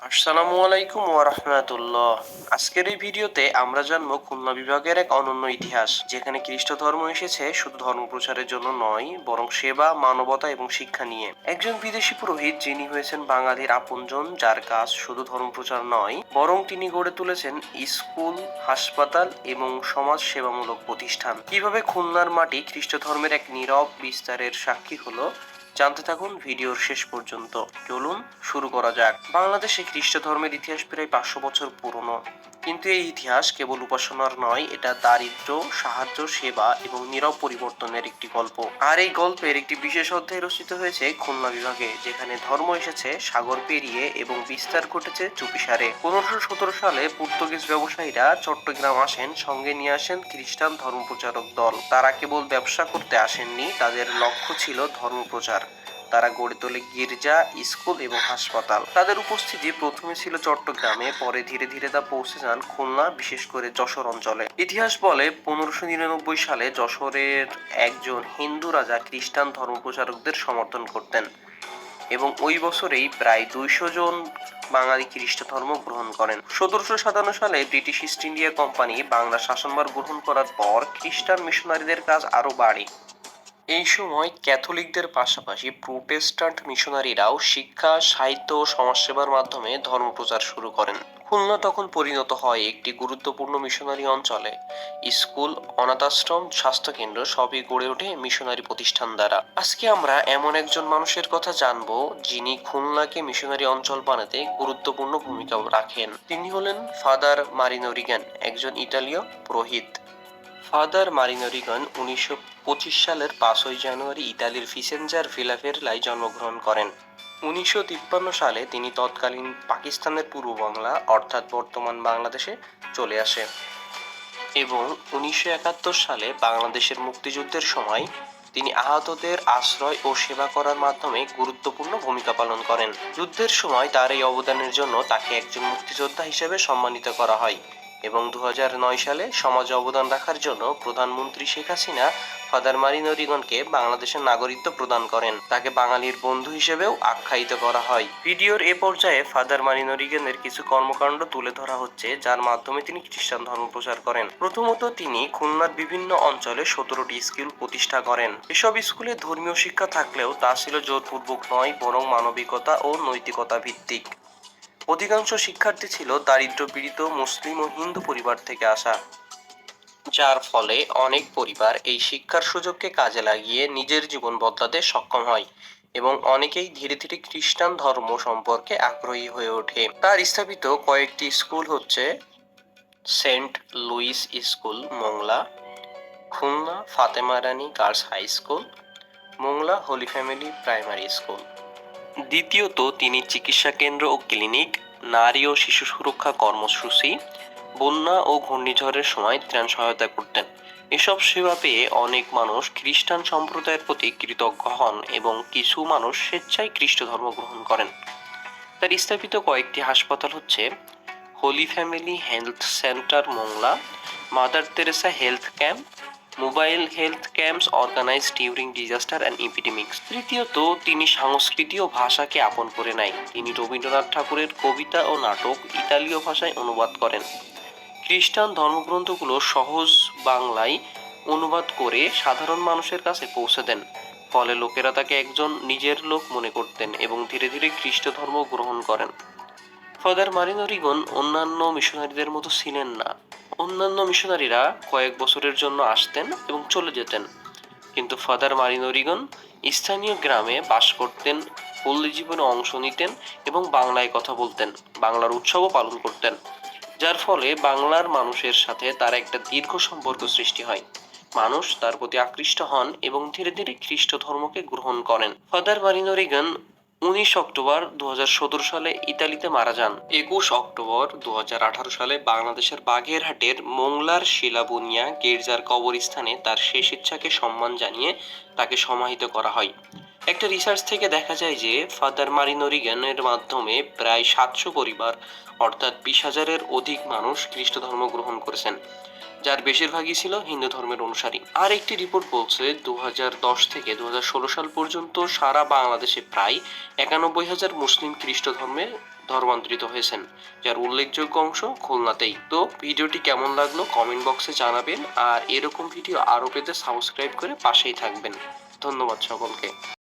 আসসালামু আলাইকুম রাহমাতুল্লাহ। আজকের এই ভিডিওতে আমরা জানব খুলনা বিভাগের এক অনন্য ইতিহাস, যেখানে খ্রিস্ট ধর্ম এসেছে শুধু ধর্ম প্রচারের জন্য নয়, বরং সেবা, মানবতা এবং শিক্ষা নিয়ে। একজন বিদেশি পুরোহিত যিনি হয়েছেন বাঙালির আপনজন, যার কাজ শুধু ধর্ম প্রচার নয়, বরং তিনি গড়ে তুলেছেন স্কুল, হাসপাতাল এবং সমাজ সেবামূলক প্রতিষ্ঠান। কীভাবে খুলনার মাটি খ্রিস্ট ধর্মের এক নীরব বিস্তারের সাক্ষী হলো জানতে থাকুন ভিডিওর শেষ পর্যন্ত। চলুন, শুরু করা যাক। বাংলাদেশে খ্রিস্ট ধর্মের ইতিহাস প্রায় পাঁচশো বছর পুরনো। কিন্তু এই ইতিহাস কেবল উপাসনার নয়, এটা দারিদ্র সাহায্য, সেবা এবং নীরব পরিবর্তনের একটি গল্প। আর এই গল্পের একটি বিশেষ অধ্যায় রচিত হয়েছে খুলনা বিভাগে, যেখানে ধর্ম এসেছে, সাগর পেরিয়ে এবং বিস্তার ঘটেছে চুপিসারে। পনেরোশো সতেরো সালে পর্তুগিজ ব্যবসায়ীরা চট্টগ্রাম আসেন, সঙ্গে নিয়ে আসেন খ্রিস্টান ধর্মপ্রচারক দল। তারা কেবল ব্যবসা করতে আসেননি, তাদের লক্ষ্য ছিল ধর্মপ্রচার। তারা গড়ে তোলে গির্জা, স্কুল এবং হাসপাতাল। তাদের উপস্থিতি প্রথমে ছিল চট্টগ্রামে, পরে ধীরে ধীরে তা পৌঁছে যান খুলনা, বিশেষ করে যশোর অঞ্চলে। ইতিহাস বলে, পনেরোশো নিরানব্বই সালে যশোরের একজন হিন্দু রাজা খ্রিস্টান ধর্মপ্রচারকদের সমর্থন করতেন এবং ওই বছরেই প্রায় দুইশো জন বাঙালি খ্রিস্ট ধর্ম গ্রহণ করেন। সতেরোশো সাতান্ন সালে British East India Company Bangla শাসনভার গ্রহণ করার পর খ্রিস্টান মিশনারিদের কাজ আরও বাড়ে। এই সময় ক্যাথলিকদের পাশাপাশি প্রোটেস্টান্ট মিশনারিরাও শিক্ষা, সাহিত্য ও সমাজসেবার মাধ্যমে ধর্মপ্রচার শুরু করেন। খুলনা তখন পরিণত হয় একটি গুরুত্বপূর্ণ মিশনারি অঞ্চলে। স্কুল, অনাথাশ্রম, স্বাস্থ্যকেন্দ্র সবই গড়ে ওঠে মিশনারি প্রতিষ্ঠান দ্বারা। আজকে আমরা এমন একজন মানুষের কথা জানব যিনি খুলনাকে মিশনারি অঞ্চল বানাতে গুরুত্বপূর্ণ ভূমিকা রাখেন। তিনি হলেন ফাদার মারিনোরিগান একজন ইতালীয় পুরোহিত। ফাদার মারিনোরিগন উনিশশো পঁচিশ সালের পাঁচই জানুয়ারি ইতালির ফিসেঞ্জার ভিলাভেরলায় জন্মগ্রহণ করেন। উনিশশো তিপ্পান্ন সালে তিনি তৎকালীন পাকিস্তানের পূর্ব বাংলা, অর্থাৎ বর্তমান বাংলাদেশে চলে আসে। এবং উনিশশো একাত্তর সালে বাংলাদেশের মুক্তিযুদ্ধের সময় তিনি আহতদের আশ্রয় ও সেবা করার মাধ্যমে গুরুত্বপূর্ণ ভূমিকা পালন করেন। যুদ্ধের সময় তার এই অবদানের জন্য তাকে একজন মুক্তিযোদ্ধা হিসেবে সম্মানিত করা হয়। এবং দু হাজার নয় সালে সমাজে অবদান রাখার জন্য প্রধানমন্ত্রী শেখ হাসিনা ফাদার মারিনরিগনকে বাংলাদেশের নাগরিকত্ব প্রদান করেন। তাকে বাঙালির বন্ধু হিসেবেও আখ্যায়িত করা হয়। ভিডিওর এ পর্যায়ে ফাদার মারিনরিগনের কিছু কর্মকাণ্ড তুলে ধরা হচ্ছে, যার মাধ্যমে তিনি খ্রিস্টান ধর্ম প্রচার করেন। প্রথমত তিনি খুলনার বিভিন্ন অঞ্চলে সতেরোটি স্কুল প্রতিষ্ঠা করেন। এসব স্কুলে ধর্মীয় শিক্ষা থাকলেও তা ছিল জোরপূর্বক নয়, বরং মানবিকতা ও নৈতিকতা ভিত্তিক। অধিকাংশ শিক্ষার্থী ছিল দারিদ্র পীড়িত, মুসলিম ও হিন্দু পরিবার থেকে আসা। যার ফলে অনেক পরিবার এই শিক্ষার সুযোগকে কাজে লাগিয়ে নিজের জীবন বদলাতে সক্ষম হয় এবং অনেকেই ধীরে ধীরে খ্রিস্টান ধর্ম সম্পর্কে আগ্রহী হয়ে ওঠে। তার স্থাপিত কয়েকটি স্কুল হচ্ছে Saint Louis school, Mongla, Khulna, Fatema Rani girls high school, Mongla holy family primary school. দ্বিতীয়ত, তিনি চিকিৎসা কেন্দ্র ও ক্লিনিক, নারী ও শিশু সুরক্ষা কর্মসূচি, বন্যা ও ঘূর্ণিঝড়ের সময় ত্রাণ সহায়তা করতেন। এসব সেবা পেয়ে অনেক মানুষ খ্রিস্টান সম্প্রদায়ের প্রতি কৃতজ্ঞ হন এবং কিছু মানুষ স্বেচ্ছায় খ্রিস্ট ধর্ম গ্রহণ করেন। তার স্থাপিত কয়েকটি হাসপাতাল হচ্ছে holy family health centre Mongla, Mother Teresa health camp mobile health camps organised during disaster and epidemics তৃতীয়ত, তিনি সংস্কৃতি ও ভাষাকে আপন করে নেয়। তিনি রবীন্দ্রনাথ ঠাকুরের কবিতা ও নাটক ইতালীয় ভাষায় অনুবাদ করেন। খ্রিস্টান ধর্মগ্রন্থগুলো সহজ বাংলায় অনুবাদ করে সাধারণ মানুষের কাছে পৌঁছে দেন। ফলে লোকেরা তাকে একজন নিজের লোক মনে করতেন এবং ধীরে ধীরে খ্রিস্ট ধর্ম গ্রহণ করেন। ফাদার মারিনো মারিনরিগন অন্যান্য মিশনারিদের মতো ছিলেন না। অন্যান্য মিশনারিরা কয়েক বছরের জন্য আসতেন এবং চলে যেতেন। কিন্তু ফাদার মারিনরিগন স্থানীয় গ্রামে বাস করতেন, পল্লী জীবনে অংশ নিতেন এবং বাংলায় কথা বলতেন, বাংলার উৎসবও পালন করতেন। যার ফলে বাংলার মানুষের সাথে তার একটা দীর্ঘ সম্পর্ক সৃষ্টি হয়। মানুষ তার প্রতি আকৃষ্ট হন এবং ধীরে ধীরে খ্রিস্ট ধর্মকে গ্রহণ করেন। ফাদার মারিনোরিগান উনিশ অক্টোবর দু হাজার সতেরো সালে ইতালিতে মারা যান। একুশ অক্টোবর দু হাজার আঠারো সালে বাংলাদেশের বাগেরহাটের মোংলার শিলাবুনিয়া গির্জার কবরস্থানে তার শেষ ইচ্ছাকে সম্মান জানিয়ে তাকে সমাহিত করা হয়। একটা রিসার্চ থেকে দেখা যায় যে, ফাদার মারিনোরিগানের মাধ্যমে প্রায় সাতশো পরিবার, অর্থাৎ বিশ হাজারের অধিক মানুষ খ্রিস্ট ধর্ম গ্রহণ করেছেন। যার বেশিরভাগই ছিল হিন্দু ধর্মের অনুসারী। আর একটি রিপোর্ট বলছে দু হাজার দশ থেকে দু হাজার ষোলো সাল পর্যন্ত সারা বাংলাদেশে প্রায় একানব্বই হাজার মুসলিম খ্রিস্ট ধর্মে ধর্মান্তরিত হয়েছেন, যার উল্লেখযোগ্য অংশ খুলনাতেই। তো ভিডিওটি কেমন লাগল কমেন্ট বক্সে জানাবেন, আর এরকম ভিডিও আরও পেতে সাবস্ক্রাইব করে পাশেই থাকবেন। ধন্যবাদ সকলকে।